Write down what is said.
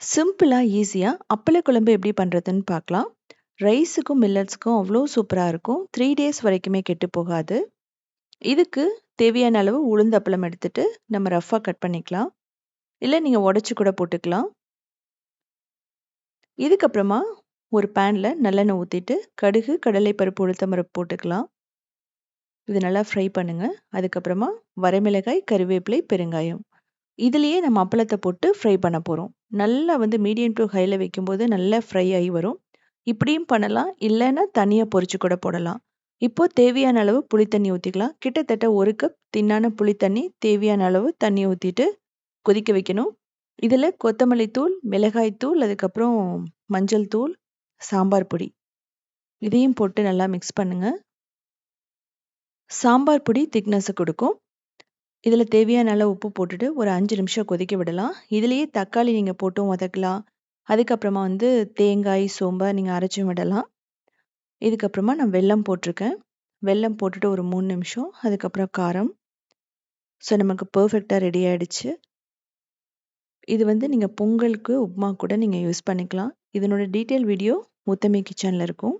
சிம்பிளாக ஈஸியாக அப்பள குழம்பு எப்படி பண்றதுன்னு பார்க்கலாம். ரைஸுக்கும், மில்லட்ஸுக்கும் அவ்வளோ சூப்பராக இருக்கும். த்ரீ டேஸ் வரைக்குமே கெட்டு போகாது. இதுக்கு தேவையான அளவு உளுந்த அப்பளம் எடுத்துட்டு, நம்ம ரஃப்பாக கட் பண்ணிக்கலாம். இல்லை நீங்க உடச்சி கூட போட்டுக்கலாம். இதுக்கப்புறமா ஒரு பேனில் நல்லெண்ணெய் ஊற்றிட்டு கடுகு, கடலைப்பருப்பு, உளுத்தம் போட்டுக்கலாம். இது நல்லா ஃப்ரை பண்ணுங்க. அதுக்கப்புறமா வரமிளகாய், கறிவேப்பிலை, பெருங்காயம். இதுலயே நம்ம அப்பளத்தை போட்டு ஃப்ரை பண்ண போகிறோம் நல்லா வந்து மீடியம் டு ஹைல வைக்கும்போது நல்லா ஃப்ரை ஆகி வரும். இப்படியும் பண்ணலாம். இல்லைன்னா தனியாக பொரிச்சு கூட போடலாம். இப்போ தேவையான அளவு புளி தண்ணி ஊத்திக்கலாம். கிட்டத்தட்ட ஒரு கப் தின்னான புளி தண்ணி, தேவையான அளவு தண்ணி ஊத்திட்டு கொதிக்க வைக்கணும். இதுல கொத்தமல்லி தூள், மிளகாய் தூள், அதுக்கப்புறம் மஞ்சள் தூள், சாம்பார் பொடி. இதையும் போட்டு நல்லா மிக்ஸ் பண்ணுங்க. சாம்பார் பொடி திக்னஸை கொடுக்கும் இதில் தேவையான அளவு உப்பு போட்டுட்டு ஒரு அஞ்சு நிமிஷம் கொதிக்க விடலாம். இதுலேயே தக்காளி நீங்கள் போட்டும் வதக்கலாம். அதுக்கப்புறமா வந்து தேங்காய், சோம்பை நீங்கள் அரைச்சும் விடலாம். இதுக்கப்புறமா நான் வெல்லம் போட்டிருக்கேன். வெல்லம் போட்டுட்டு ஒரு மூணு நிமிஷம். அதுக்கப்புறம் காரம். ஸோ நமக்கு பர்ஃபெக்டாக ரெடி ஆகிடுச்சு இது வந்து நீங்கள் பொங்கலுக்கு, உப்மா கூட நீங்கள் யூஸ் பண்ணிக்கலாம். இதனோட டீட்டெயில் வீடியோ முத்தமி கிச்சனில் இருக்கும்.